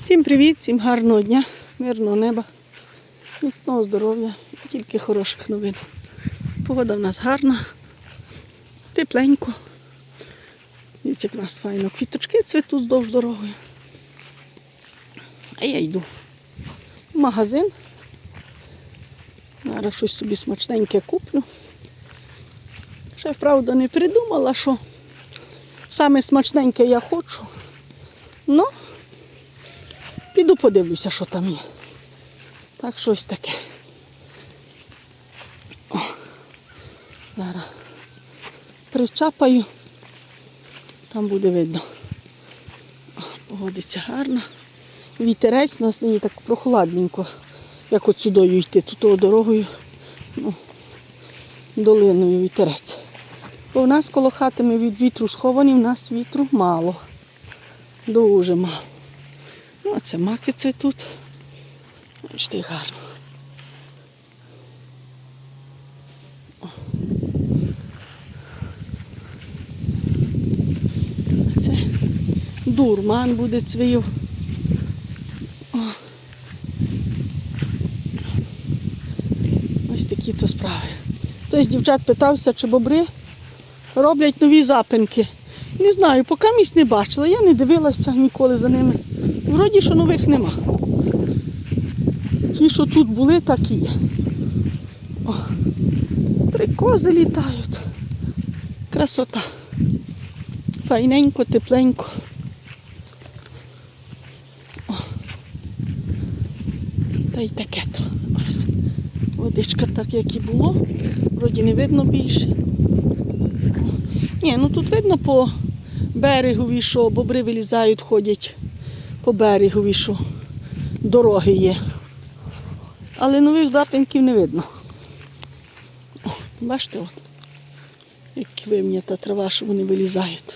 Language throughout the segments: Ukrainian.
Всім привіт, всім гарного дня, мирного неба, міцного здоров'я, і тільки хороших новин. Погода в нас гарна, тепленько. Дивіться, як нас файно. Квіточки цвітуть здовж дорогою. А я йду в магазин. Зараз щось собі смачненьке куплю. Ще правда не придумала, що саме смачненьке я хочу. Ну, Піду подивлюся, що там є. Так, щось таке. О, зараз причапаю, там буде видно. О, погодиться гарно. Вітерець у нас нині так прохладненько, як от сюдою йти, тут дорогою, ну, долиною вітерець. Бо в нас коло хати ми від вітру сховані, в нас вітру мало. Дуже мало. Ну, це маки це тут. Бачите, гарно. О. Це дурман буде цвів. Ось такі то справи. Хтось дівчат питався, чи бобри роблять нові запинки. Не знаю, поки місць не бачила, я не дивилася ніколи за ними. Вроді, що нових нема. Ті, що тут були, так і є. О, стрикози літають. Красота. Файненько, тепленько. О. Та й таке то. Водичка так, як і було. Вроді не видно більше. О. Ні, ну тут видно по берегові, що бобри вилізають, ходять по берегові, що дороги є. Але нових запинків не видно. О, бачите, от, як вим'ята трава, що вони вилізають.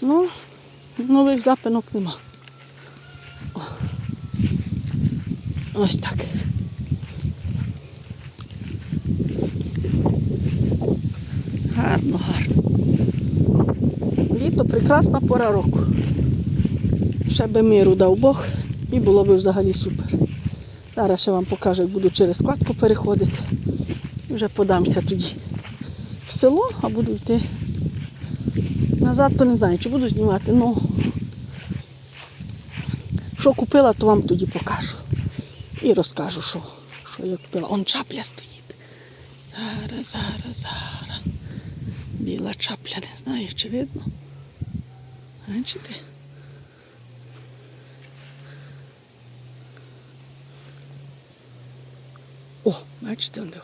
Ну, нових запинок нема. О. Ось так. Гарно, гарно. Літо прекрасна пора року. Ще би миру дав Бог і було б взагалі супер. Зараз ще вам покажу, як буду через складку переходити. Вже подамся тоді в село, а буду йти назад, то не знаю, чи буду знімати. Ну, що купила, то вам тоді покажу. І розкажу, що, що я купила. Он чапля стоїть. Зараз, зараз, зараз. Біла чапля, не знаю, чи видно. Бачите? О, бачите, он де.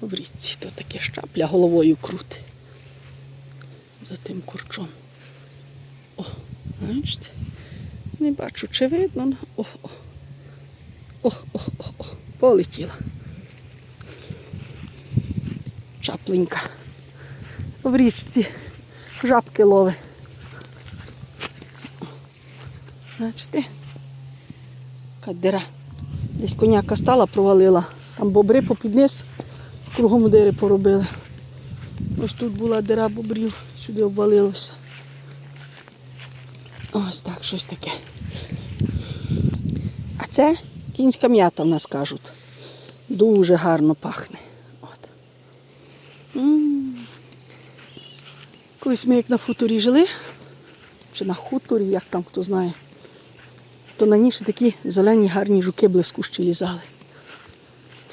В річці то таке щапля головою крути. За тим курчом. О, бачите? Не бачу, чи видно. О, о. О, о, о, о. Полетіла. Чапленька. В річці жабки лови. Бачите? Кадера. Десь коняка стала, провалила. Там бобри попід низ, кругом дири поробили. Ось тут була дира бобрів, сюди обвалилося. Ось так, щось таке. А це кінська м'ята в нас кажуть. Дуже гарно пахне. От. Колись ми як на хуторі жили, чи на хуторі, як там хто знає, то на ніші такі зелені гарні жуки блискущі лізали.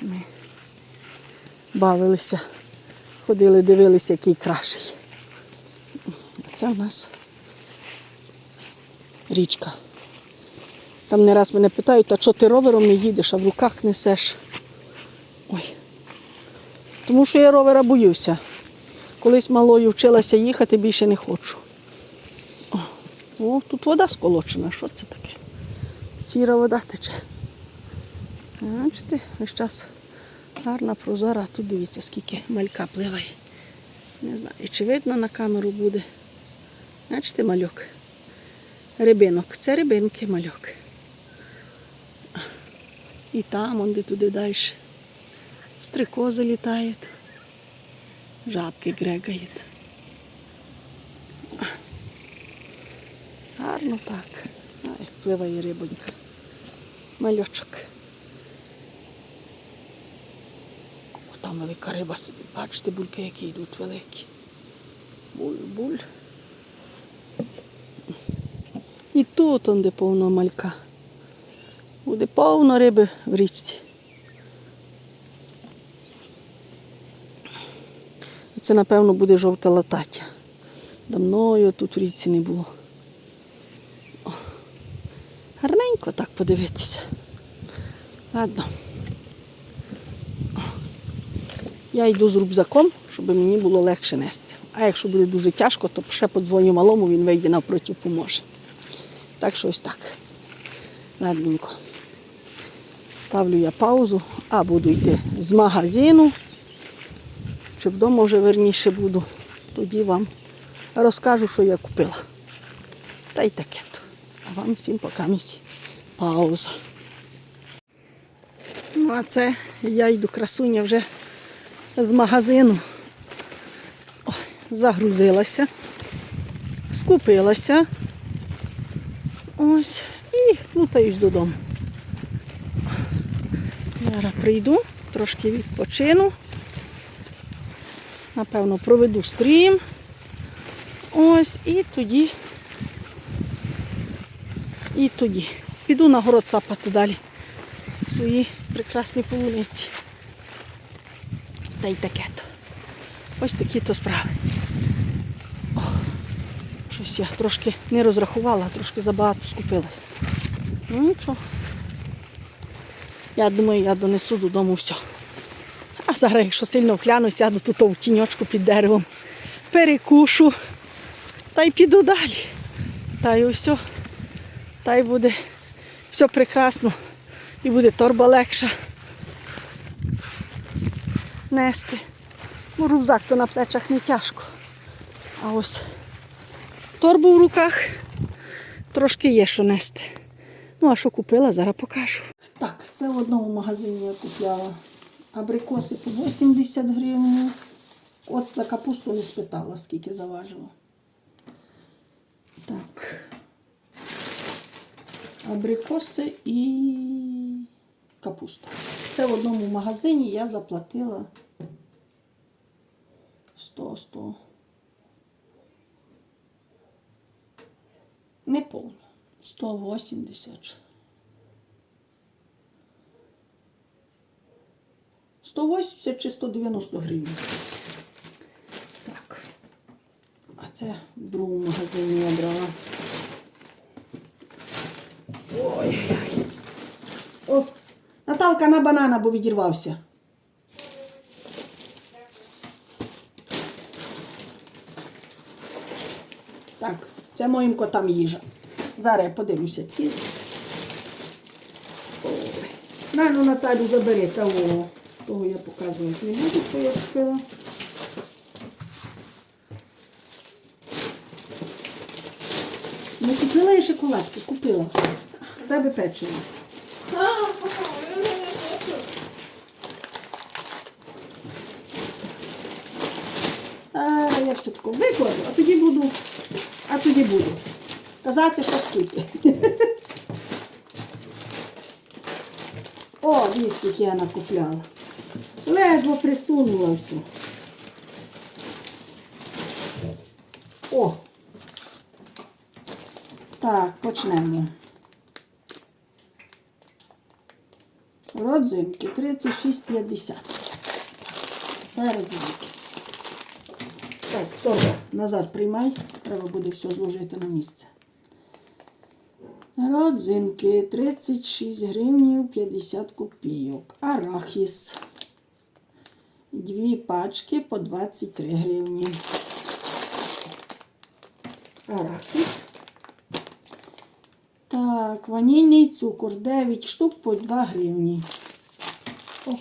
Ми бавилися, ходили, дивилися, який кращий. А це у нас річка. Там не раз мене питають, а що ти ровером не їдеш, а в руках несеш. Ой. Тому що я ровера боюся. Колись малою вчилася їхати, більше не хочу. О тут вода сколочена, що це таке? Сіра вода тече. Бачите, весь час гарна прозора, тут дивіться, скільки малька пливає. Не знаю, чи видно на камеру буде. Бачите, мальок. Рибинок. Це рибинки мальок. І там, он де туди далі. Стрикози літають. Жабки грегають. гарно так. Пливає рибонька. Мальочок. О, Там велика риба сидить. Бачите, бульки, які йдуть великі. Буль-буль. І тут он де повно малька. Буде повно риби в річці. Це, напевно, буде жовта латаття. Давно його тут в річці не було. О, Гарненько так подивитися. Ладно. Я йду з рюкзаком, щоб мені було легше нести. А якщо буде дуже тяжко, то ще подзвоню малому, він вийде навпроти, поможе. Так що ось так. Ладненько. Ставлю я паузу, а буду йти з магазину. Чи вдома вже верніше буду. Тоді вам розкажу, що я купила. Та й таке. А вам всім пока місці. Пауза. Ну, а це я йду красуня вже з магазину. Ой, загрузилася, скупилася. Ось. І плутаюсь додому. Зараз прийду, трошки відпочину. Напевно, проведу стрім. Ось, і тоді. І тоді. Піду на город сапати далі свої прекрасні полуниці. Та й таке то. Ось такі то справи. О, щось я трошки не розрахувала, трошки забагато скупилась. Ну нічого. Я думаю, я донесу додому все. А зараз, якщо сильно вкляну, сяду тут в тіньочку під деревом, перекушу та й піду далі. Та й все. Та й буде все прекрасно. І буде торба легша нести. Ну, рюкзак то на плечах не тяжко. А ось торбу в руках трошки є що нести. Ну, а що купила, зараз покажу. Так, це в одному магазині я купляла абрикоси по 80 гривень. От за капусту не спитала, скільки заважило. Так. Абрикоси і капуста. Це в одному магазині я заплатила 100 100. Не повно. 180. 180 чи 190 гривень. Так. А це в другому магазині я брала. Ой-ой-ой. Наталка на банана, бо відірвався. Так, це моїм котам їжа. Зараз я подивлюся ці. На, ну Наталю забери того. Того я показувати не буду, що я купила. Не купила я шоколадки, купила. Тебе печиво. А, я все тако викладу, а тоді буду, а тоді буду. Казати, що скільки. О, скільки я накупляла. Ледве присунула все. О! Так, почнемо. Родзинки 36,50. Це родзинки. Так, торба назад приймай. Треба буде все зложити на місце. Родзинки 36 гривнів 50 копійок. Арахіс. Дві пачки по 23 гривні. Арахіс. Так, ванільний цукор 9 штук по 2 гривні. О,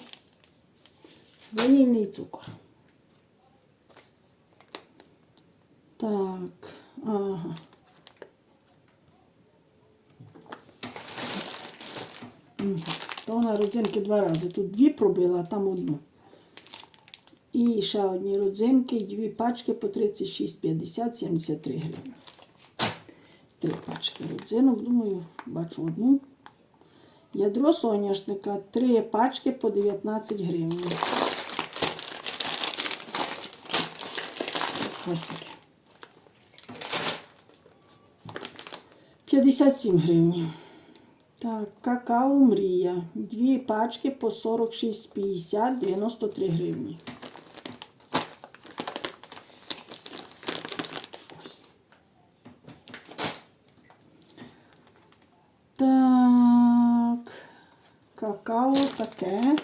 ванільний цукор. Так, ага. То на родзинки два рази. Тут дві пробила, а там одну. І ще одні родзинки, дві пачки по 36,50, 73 гривні. Три пачки родзинок, думаю, бачу одну. Ядро соняшника, три пачки по 19 гривень. Ось таке. 57 гривень. Так, какао мрія. Дві пачки по 46,50, 93 гривні. Ось. Так. Какао таке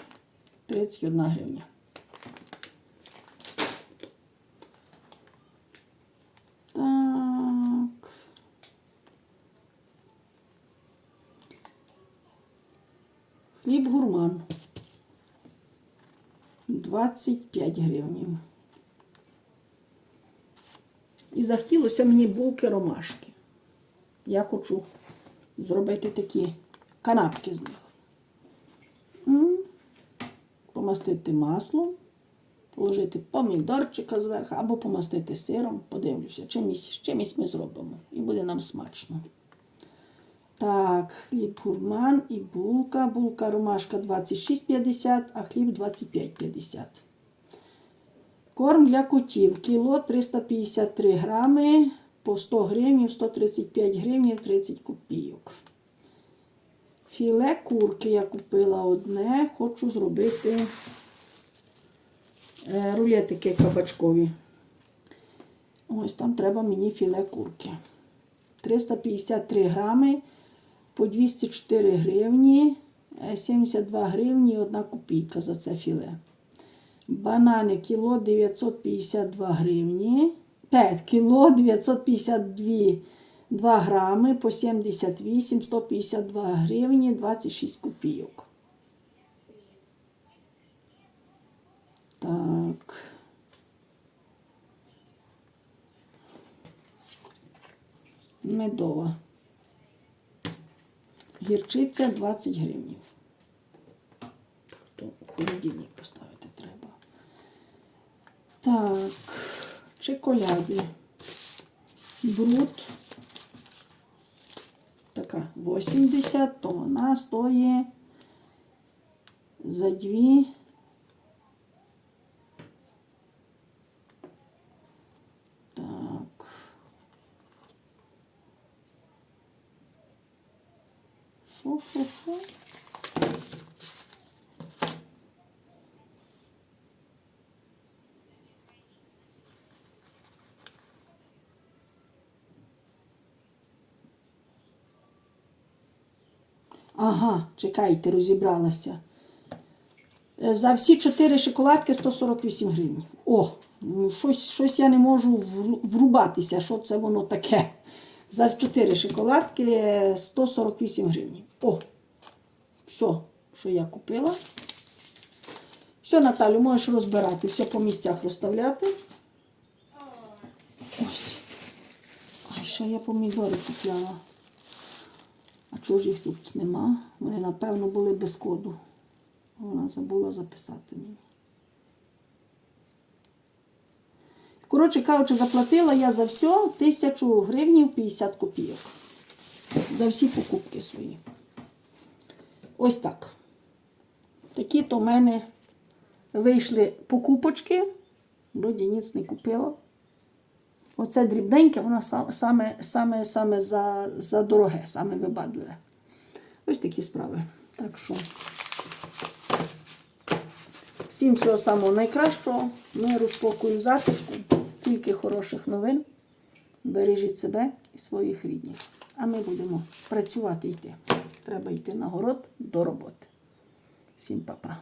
31 гривня. Так. Хліб гурман. 25 гривень. І захотілося мені булки ромашки. Я хочу зробити такі канапки з них. Помастити маслом, положити помідорчика зверху або помастити сиром. Подивлюся, чимось, чимось ми зробимо. І буде нам смачно. Так, хліб гурман і булка. Булка ромашка 26,50, а хліб 25,50. Корм для котів. Кіло 353 грами по 100 гривень, 135 гривень, 30 копійок. Філе курки я купила одне. Хочу зробити е, рулетики кабачкові. Ось там треба мені філе курки. 353 грами по 204 гривні, е, 72 гривні і 1 копійка за це філе. Банани кіло 952 гривні. 5 кіло 952 2 грами по 78, 152 гривні, 26 копійок. Так. Медова. Гірчиця 20 гривень. Так, то холодильник поставити треба. Так, чоколяди. Бруд. 80, то вона стоїть за 2 Ага, чекайте, розібралася. Е, За всі чотири шоколадки 148 гривень. О, ну щось, щось я не можу врубатися, що це воно таке. За чотири шоколадки 148 гривень. О, все, що я купила. Все, Наталю, можеш розбирати, все по місцях розставляти. Ось. Ай, ще я помідори купляла. А їх тут нема? Вони, напевно, були без коду. Вона забула записати мені. Коротше кажучи, заплатила я за все 1000 гривнів 50 копійок. За всі покупки свої. Ось так. Такі то в мене вийшли покупочки. Вроді ніц не купила. Оце дрібненьке, воно саме, саме, саме за, за дороге, саме вибадливе. Ось такі справи. Так що всім всього самого найкращого, миру, спокою, затишку, тільки хороших новин. Бережіть себе і своїх рідних. А ми будемо працювати йти. Треба йти на город до роботи. Всім па-па.